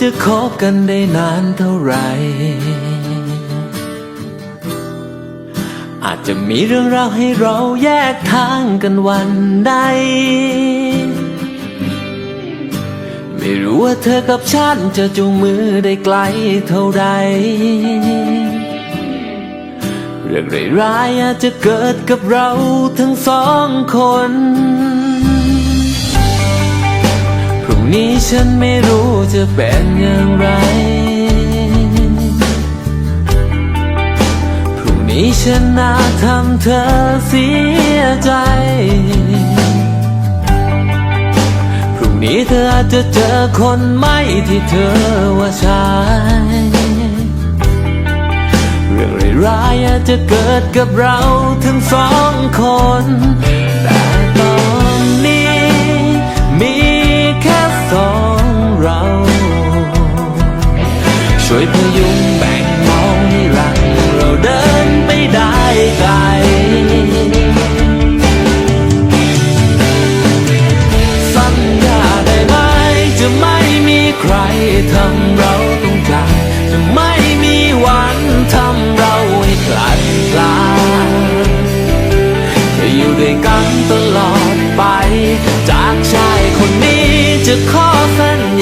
จะคบกันได้นานเท่าไหร่ อาจจะมีเรื่องราวให้เราแยกทางกันวันใด ไม่รู้ว่าเธอกับฉันจะจูงมือได้ไกลเท่าใด เรื่องร้ายๆอาจจะเกิดกับเราทั้งสองคน นี้ฉันไม่รู้จะเป็นอย่างไร พรุ่งนี้ฉันน่าทำเธอเสียใจ พรุ่งนี้เธออาจจะเจอคนไม่ที่เธอว่าใช่เรื่องร้ายๆอาจจะเกิดกับเราทั้งสองคน ช่วยพยุงแบ่งเบาให้หลังเราเดินไปได้ไกลสัญญาได้ไหมจะไม่มีใครทำเราต้องจากจะไม่มีวันทำเราให้กลัดกลาจะอยู่ด้วยกันตลอดไป จากชายคนนี้จะขอสัญ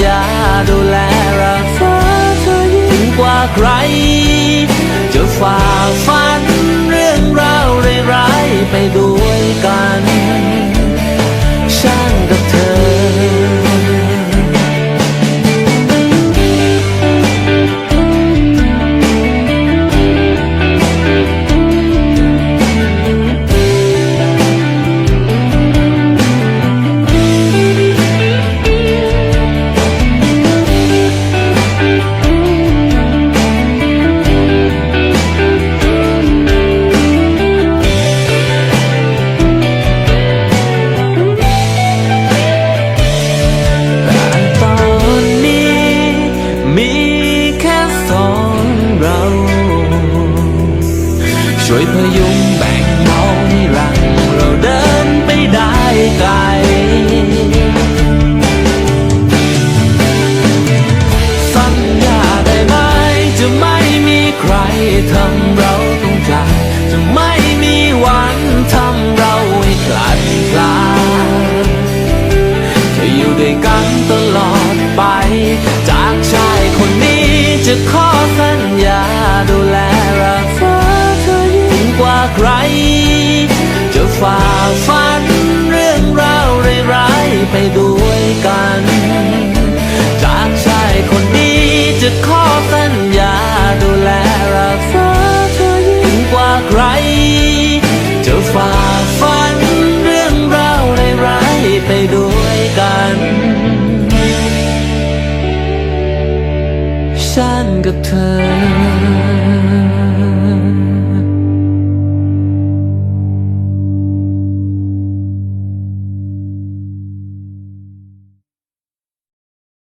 ญา ช่วยพยุงแบ่งเบาให้หลังเราเดินไปได้ไกลสัญญาได้ไหมจะไม่มีใครทำเราต้องจารจะไม่มีวันทำเราให้กลัดกลา 三个她